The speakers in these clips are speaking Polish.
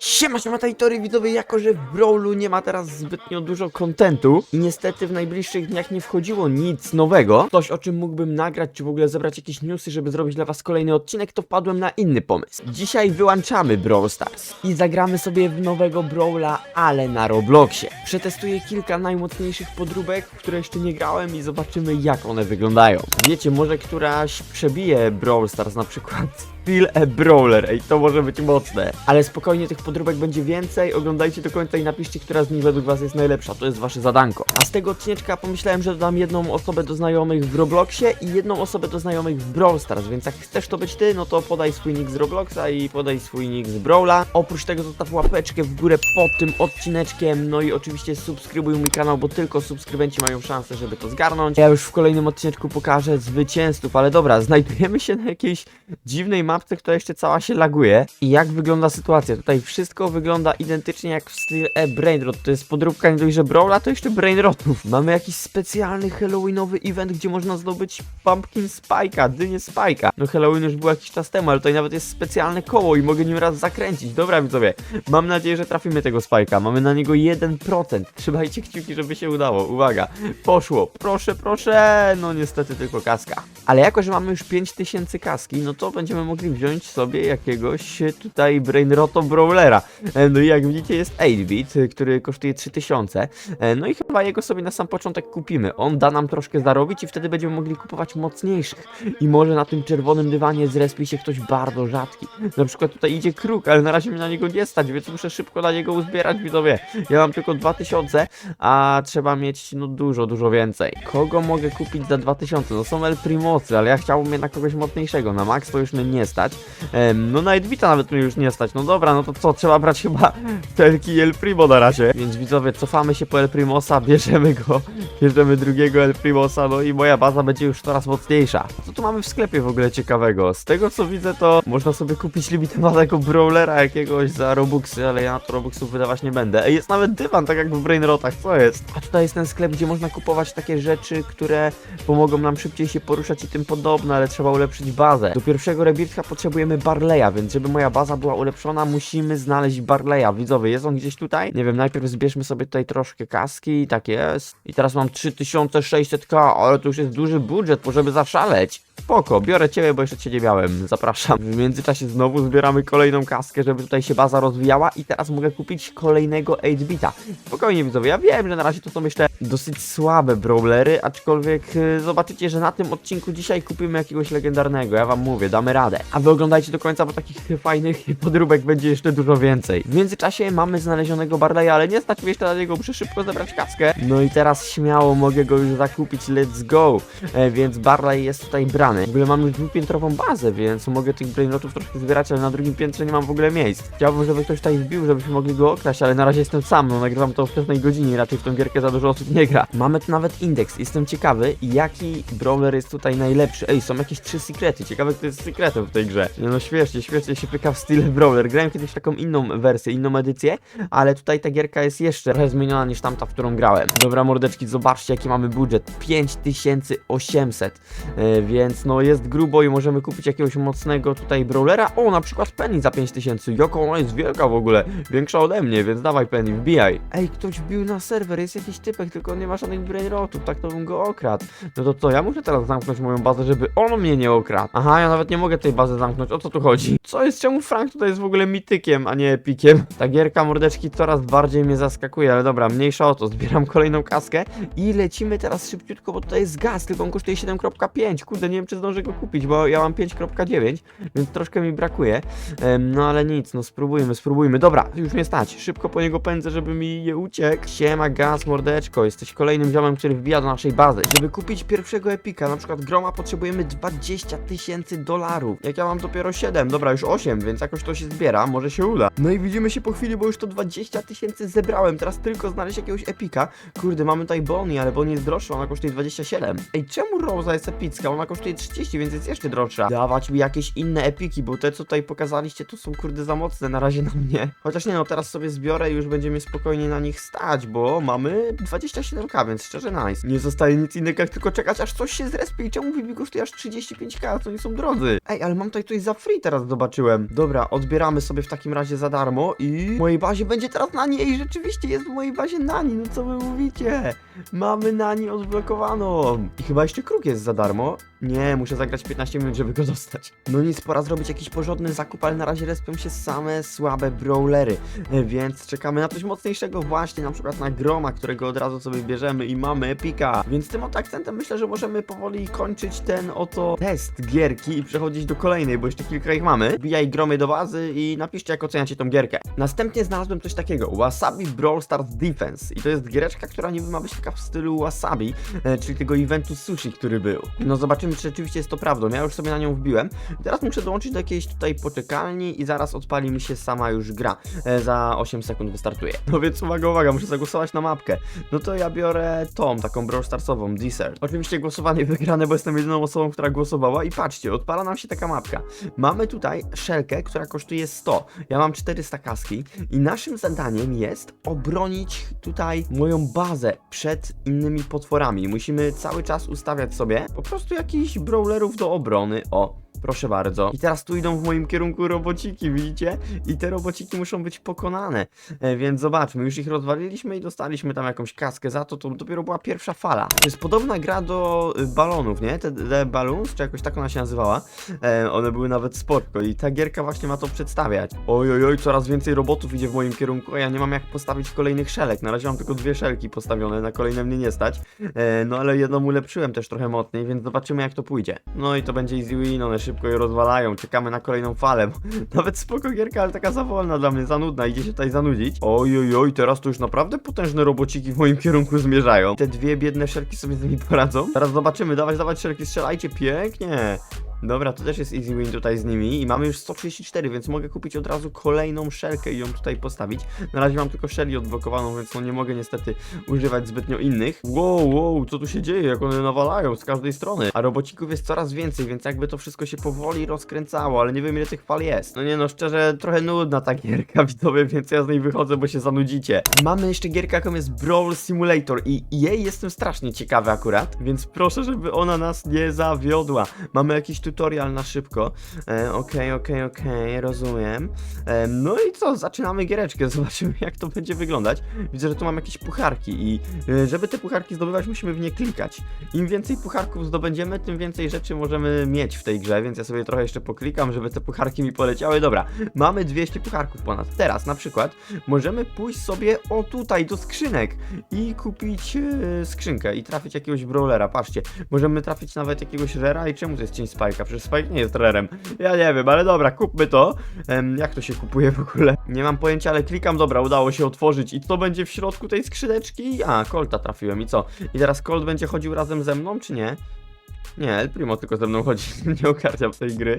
Siema, siema, Tajtory widzowie, jako że w Brawlu nie ma teraz zbytnio dużo kontentu i niestety w najbliższych dniach nie wchodziło nic nowego, coś o czym mógłbym nagrać, czy w ogóle zebrać jakieś newsy, żeby zrobić dla was kolejny odcinek, to wpadłem na inny pomysł. Dzisiaj wyłączamy Brawl Stars i zagramy sobie w nowego Brawla, ale na Robloxie. Przetestuję kilka najmocniejszych podróbek, w które jeszcze nie grałem i zobaczymy jak one wyglądają. Wiecie, może któraś przebije Brawl Stars, na przykład Still a Brawler, ej, to może być mocne. Ale spokojnie, tych podróbek będzie więcej, oglądajcie do końca i napiszcie, która z nich według was jest najlepsza, to jest wasze zadanko. A z tego odcineczka pomyślałem, że dodam jedną osobę do znajomych w Robloxie i jedną osobę do znajomych w Brawl Stars, więc jak chcesz to być ty, no to podaj swój nick z Robloxa i podaj swój nick z Brawla. Oprócz tego zostaw łapeczkę w górę pod tym odcineczkiem, no i oczywiście subskrybuj mój kanał, bo tylko subskrybenci mają szansę, żeby to zgarnąć. Ja już w kolejnym odcineczku pokażę zwycięzców, ale dobra, znajdujemy się na jakiejś dziwnej która jeszcze cała się laguje. I jak wygląda sytuacja? Tutaj wszystko wygląda identycznie jak w stylu e Brainrot. To jest podróbka nie dość, że Brawla, to jeszcze Brainrotów. Mamy jakiś specjalny halloweenowy event, gdzie można zdobyć Pumpkin Spike'a, dynię Spike'a. No Halloween już był jakiś czas temu, ale tutaj nawet jest specjalne koło i mogę nim raz zakręcić. Dobra widzowie, mam nadzieję, że trafimy tego Spike'a. Mamy na niego 1%. Trzymajcie kciuki, żeby się udało. Uwaga, poszło. Proszę, proszę. No niestety tylko kaska. Ale jako, że mamy już 5000 kaski, no to będziemy mogli wziąć sobie jakiegoś e, tutaj Brainroto Brawlera. E, No i jak widzicie jest 8-bit, e, który kosztuje 3000. E, No i chyba jego sobie na sam początek kupimy. On da nam troszkę zarobić i wtedy będziemy mogli kupować mocniejszych. I może na tym czerwonym dywanie zrespi się ktoś bardzo rzadki. Na przykład tutaj idzie kruk, ale na razie mnie na niego nie stać, więc muszę szybko na niego uzbierać widzowie. Ja mam tylko 2000, a trzeba mieć no dużo, dużo więcej. Kogo mogę kupić za 2000? No są El Primosy, ale ja chciałbym jednak kogoś mocniejszego. Na Max to już mnie nie stać. No na Edwita nawet mnie już nie stać. No dobra, no to co? Trzeba brać chyba Telki El Primo na razie. Więc widzowie, cofamy się po El Primosa, bierzemy go, bierzemy drugiego El Primosa, no i moja baza będzie już coraz mocniejsza. Co tu mamy w sklepie w ogóle ciekawego? Z tego co widzę, to można sobie kupić limitowanego brawlera jakiegoś za Robuxy, ale ja na to Robuxów wydawać nie będę. Ej, jest nawet dywan, tak jak w Brainrotach, co jest? A tutaj jest ten sklep, gdzie można kupować takie rzeczy, które pomogą nam szybciej się poruszać i tym podobne, ale trzeba ulepszyć bazę. Do pierwszego potrzebujemy Barleya, więc żeby moja baza była ulepszona, musimy znaleźć Barleya. Widzowie, jest on gdzieś tutaj? Nie wiem, najpierw zbierzmy sobie tutaj troszkę kaski, tak jest. I teraz mam 3600k, ale to już jest duży budżet, żeby zaszaleć. Spoko, biorę ciebie, bo jeszcze cię nie miałem. Zapraszam. W międzyczasie znowu zbieramy kolejną kaskę, żeby tutaj się baza rozwijała i teraz mogę kupić kolejnego 8-bita. Spokojnie widzowie, ja wiem, że na razie to są jeszcze dosyć słabe brawlery, aczkolwiek y, zobaczycie, że na tym odcinku dzisiaj kupimy jakiegoś legendarnego. Ja wam mówię, damy radę. A wy oglądajcie do końca, bo takich fajnych podróbek będzie jeszcze dużo więcej. W międzyczasie mamy znalezionego Barleya, ale nie stać mi jeszcze na niego, muszę szybko zebrać kaskę. No i teraz śmiało mogę go już zakupić, let's go. E, więc Barley jest tutaj brany. W ogóle mam już dwupiętrową bazę, więc mogę tych brainrotów troszkę zbierać, ale na drugim piętrze nie mam w ogóle miejsc. Chciałbym, żeby ktoś tutaj wbił, żebyśmy mogli go okraść, ale na razie jestem sam, no nagrywam to o wczesnej godzinie, raczej w tą gierkę za dużo osób nie gra. Mamy tu nawet indeks, jestem ciekawy, jaki brawler jest tutaj najlepszy. Ej, są jakieś trzy sekrety, ciekawe kto jest sekretem w grze. Nie no świetnie, świetnie się pyka w style brawler. Grałem kiedyś taką inną wersję, inną edycję, ale tutaj ta gierka jest jeszcze trochę zmieniona niż tamta, w którą grałem. Dobra mordeczki, zobaczcie jaki mamy budżet, 5800, e, więc no jest grubo i możemy kupić jakiegoś mocnego tutaj brawlera. O, na przykład Penny za 5000, jaka ona jest wielka w ogóle, większa ode mnie, więc dawaj Penny, wbijaj. Ej, ktoś wbił na serwer, jest jakiś typek, tylko nie ma żadnych brainrotów, tak to bym go okradł. No to co, ja muszę teraz zamknąć moją bazę, żeby on mnie nie okradł. Aha, ja nawet nie mogę tej bazy zamknąć, o co tu chodzi? Co jest, czemu Frank tutaj jest w ogóle mitykiem, a nie epikiem? Ta gierka mordeczki coraz bardziej mnie zaskakuje, ale dobra, mniejsza o to, zbieram kolejną kaskę i lecimy teraz szybciutko, bo tutaj jest gaz, tylko on kosztuje 7.5, kurde, nie wiem czy zdążę go kupić, bo ja mam 5.9, więc troszkę mi brakuje, Em, no ale nic, no spróbujmy, spróbujmy, dobra, już mnie stać, szybko po niego pędzę, żeby mi nie uciekł, siema gaz, mordeczko, jesteś kolejnym ziomem, który wbija do naszej bazy, żeby kupić pierwszego epika, na przykład groma potrzebujemy 20 tysięcy dolarów, jak ja mam dopiero 7, dobra, już 8, więc jakoś to się zbiera, może się uda. No i widzimy się po chwili, bo już to 20 tysięcy zebrałem, teraz tylko znaleźć jakiegoś epika, kurde, mamy tutaj Bonnie, ale Bonnie jest droższa, ona kosztuje 27. Ej, czemu Rosa jest epicka? Ona kosztuje 30, więc jest jeszcze droższa. Dawać mi jakieś inne epiki, bo te, co tutaj pokazaliście, to są kurde za mocne na razie na mnie. Chociaż nie no, teraz sobie zbiorę i już będzie mnie spokojnie na nich stać, bo mamy 27k, więc szczerze nice. Nie zostaje nic innego, jak tylko czekać, aż coś się zrespi i czemu Vivi kosztuje aż 35k, co oni są drodzy. Ej, ale mamy mam tutaj coś za free teraz zobaczyłem. Dobra, odbieramy sobie w takim razie za darmo i w mojej bazie będzie teraz nani. Ej, rzeczywiście jest w mojej bazie nani, no co wy mówicie? Mamy nani odblokowaną. I chyba jeszcze kruk jest za darmo. Nie, muszę zagrać 15 minut, żeby go dostać. No nic, pora zrobić jakiś porządny zakup, ale na razie respią się same słabe brawlery. E, Więc czekamy na coś mocniejszego właśnie, na przykład na Groma, którego od razu sobie bierzemy i mamy Epika. Więc tym oto akcentem myślę, że możemy powoli kończyć ten oto test gierki i przechodzić do kolejnej, bo jeszcze kilka ich mamy. Wbijaj Gromy do bazy i napiszcie jak oceniacie tą gierkę. Następnie znalazłem coś takiego, Wasabi Brawl Stars Defense i to jest giereczka, która niby ma być taka w stylu Wasabi, e, czyli tego eventu sushi, który był. No zobaczymy, czy rzeczywiście jest to prawdą. Ja już sobie na nią wbiłem. Teraz muszę dołączyć do jakiejś tutaj poczekalni i zaraz odpali mi się sama już gra. E, za 8 sekund wystartuje. No więc uwaga, uwaga, muszę zagłosować na mapkę. No to ja biorę tą, taką Brawl Starsową, Desert. Oczywiście głosowanie wygrane, bo jestem jedyną osobą, która głosowała i patrzcie, odpala nam się taka mapka. Mamy tutaj szelkę, która kosztuje 100. Ja mam 400 kaski i naszym zadaniem jest obronić tutaj moją bazę przed innymi potworami. Musimy cały czas ustawiać sobie po prostu jakichś brawlerów do obrony. O, Proszę bardzo. I teraz tu idą w moim kierunku robociki, widzicie? I te robociki muszą być pokonane. E, więc zobaczmy, już ich rozwaliliśmy i dostaliśmy tam jakąś kaskę za to, to dopiero była pierwsza fala. To jest podobna gra do y, balonów, nie? Te, te balloons, czy jakoś tak ona się nazywała. E, one były nawet spoko i ta gierka właśnie ma to przedstawiać. Oj, oj, oj, coraz więcej robotów idzie w moim kierunku, a ja nie mam jak postawić kolejnych szelek. Na razie mam tylko dwie szelki postawione, na kolejne mnie nie stać. E, no ale jedną ulepszyłem też trochę mocniej, więc zobaczymy jak to pójdzie. No i to będzie easy win, one szybko je rozwalają, czekamy na kolejną falę. Nawet spoko gierka, ale taka za wolna dla mnie, za nudna, idzie się tutaj zanudzić. Oj, oj, oj, teraz to już naprawdę potężne robociki w moim kierunku zmierzają. Te dwie biedne szelki sobie z nimi poradzą. Teraz zobaczymy, dawać, dawać szelki, strzelajcie, pięknie. Dobra, to też jest easy win tutaj z nimi i mamy już 134, więc mogę kupić od razu kolejną szelkę i ją tutaj postawić. Na razie mam tylko Shelly odblokowaną, więc no nie mogę niestety używać zbytnio innych. Wow, wow, co tu się dzieje, jak one nawalają z każdej strony. A robocików jest coraz więcej, więc jakby to wszystko się powoli rozkręcało, ale nie wiem ile tych fal jest. No nie no, szczerze, trochę nudna ta gierka widzowie, więc ja z niej wychodzę, bo się zanudzicie. Mamy jeszcze gierkę, jaką jest Brawl Simulator i jej jestem strasznie ciekawy akurat, więc proszę, żeby ona nas nie zawiodła. Mamy jakiś tutorial na szybko. E, Okej, okej, okej, rozumiem. E, no i co, zaczynamy giereczkę, zobaczymy jak to będzie wyglądać. Widzę, że tu mam jakieś pucharki i e, żeby te pucharki zdobywać, musimy w nie klikać. Im więcej pucharków zdobędziemy, tym więcej rzeczy możemy mieć w tej grze, więc ja sobie trochę jeszcze poklikam, żeby te pucharki mi poleciały. Dobra, mamy 200 pucharków ponad. Teraz na przykład możemy pójść sobie o tutaj do skrzynek i kupić e, skrzynkę i trafić jakiegoś brawlera. Patrzcie, możemy trafić nawet jakiegoś rera i czemu to jest cień Spike'a? Przecież Spike nie jest rerem. Ja nie wiem, ale dobra, kupmy to. Em, jak to się kupuje w ogóle? Nie mam pojęcia, ale klikam, dobra, udało się otworzyć. I co będzie w środku tej skrzyneczki? A, Colta trafiłem i co? I teraz Colt będzie chodził razem ze mną, czy nie? Nie, El Primo tylko ze mną chodzi, nie ogarniam tej gry.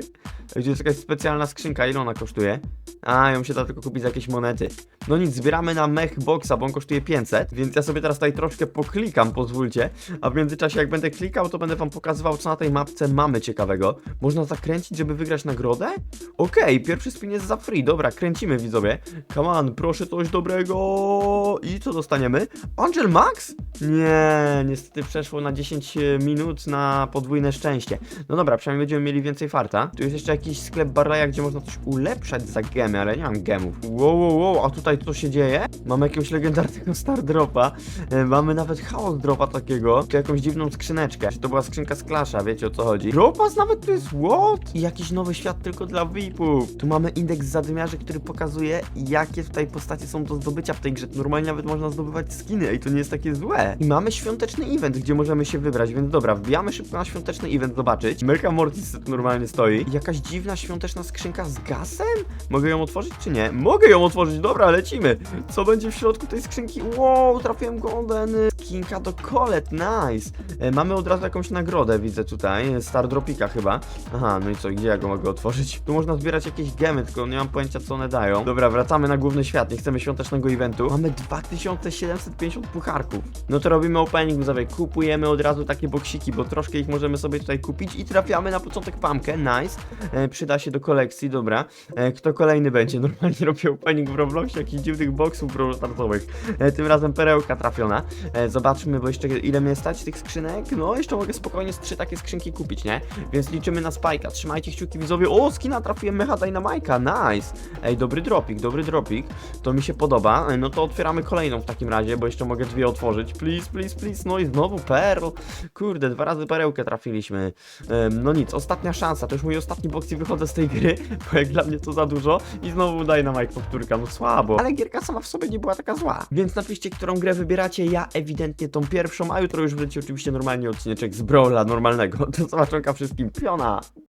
Gdzie jest jakaś specjalna skrzynka, ile ona kosztuje? A, ją się da tylko kupić za jakieś monety. No nic, zbieramy na mech boxa, bo on kosztuje 500, więc ja sobie teraz tutaj troszkę poklikam, pozwólcie. A w międzyczasie jak będę klikał, to będę wam pokazywał, co na tej mapce mamy ciekawego. Można zakręcić, żeby wygrać nagrodę? Okej, pierwszy spin jest za free, dobra, kręcimy widzowie. Come on, proszę coś dobrego. I co dostaniemy? Angel Max? Nie, niestety przeszło na 10 minut na podwójne szczęście. No dobra, przynajmniej będziemy mieli więcej farta. Tu jest jeszcze jakiś sklep Barleya, gdzie można coś ulepszać za gemy, ale nie mam gemów. Wow, wow, wow, a tutaj co się dzieje? Mamy jakiegoś legendarnego Star Dropa. E, mamy nawet Chaos Dropa takiego. Tu jakąś dziwną skrzyneczkę. Czy to była skrzynka z Clasha, wiecie o co chodzi? Dropas nawet tu jest, what? I jakiś nowy świat tylko dla VIP-ów. Tu mamy indeks zadymiarzy, który pokazuje, jakie tutaj postacie są do zdobycia w tej grze. Normalnie nawet można zdobywać skiny, ej, to nie jest takie złe. I mamy świąteczny event, gdzie możemy się wybrać, więc dobra, wbijamy szybko na świąteczny event zobaczyć. Melka Mortis normalnie stoi. I Jakaś dziwna świąteczna skrzynka z gasem? Mogę ją otworzyć czy nie? Mogę ją otworzyć, dobra, lecimy. Co będzie w środku tej skrzynki? Wow, trafiłem golden. Skinka do Colette, nice. E, mamy od razu jakąś nagrodę, widzę tutaj. Star Dropika chyba. Aha, no i co, gdzie ja go mogę otworzyć? Tu można zbierać jakieś gemy, tylko nie mam pojęcia co one dają. Dobra, wracamy na główny świat, nie chcemy świątecznego eventu. Mamy 2750 pucharków. No to robimy opening widzowie, kupujemy od razu takie boksiki, bo troszkę ich możemy sobie tutaj kupić i trafiamy na początek pamkę, nice. E, przyda się do kolekcji, dobra. E, kto kolejny będzie? Normalnie robię opening w Robloxie, jakichś dziwnych boksów Brawl Starsowych. E, tym razem perełka trafiona. E, zobaczmy, bo jeszcze ile mnie stać tych skrzynek? No, jeszcze mogę spokojnie z trzy takie skrzynki kupić, nie? Więc liczymy na Spike'a. Trzymajcie kciuki widzowie. O, skina trafiłem Mecha Dynamike'a, nice! Ej, dobry dropik, dobry dropik. To mi się podoba. No to otwieramy kolejną w takim razie, bo jeszcze mogę dwie otworzyć. Please, please, please. No i znowu Pearl. Kurde, dwa razy perełkę trafiliśmy. No nic, ostatnia szansa. To już mój ostatni box i wychodzę z tej gry, bo jak dla mnie to za dużo. I znowu Dynamite powtórka, no słabo. Ale gierka sama w sobie nie była taka zła. Więc napiszcie, którą grę wybieracie. Ja ewidentnie tą pierwszą, a jutro już wleci oczywiście normalnie odcineczek z Brawla normalnego. Do zobaczonka wszystkim. Piona!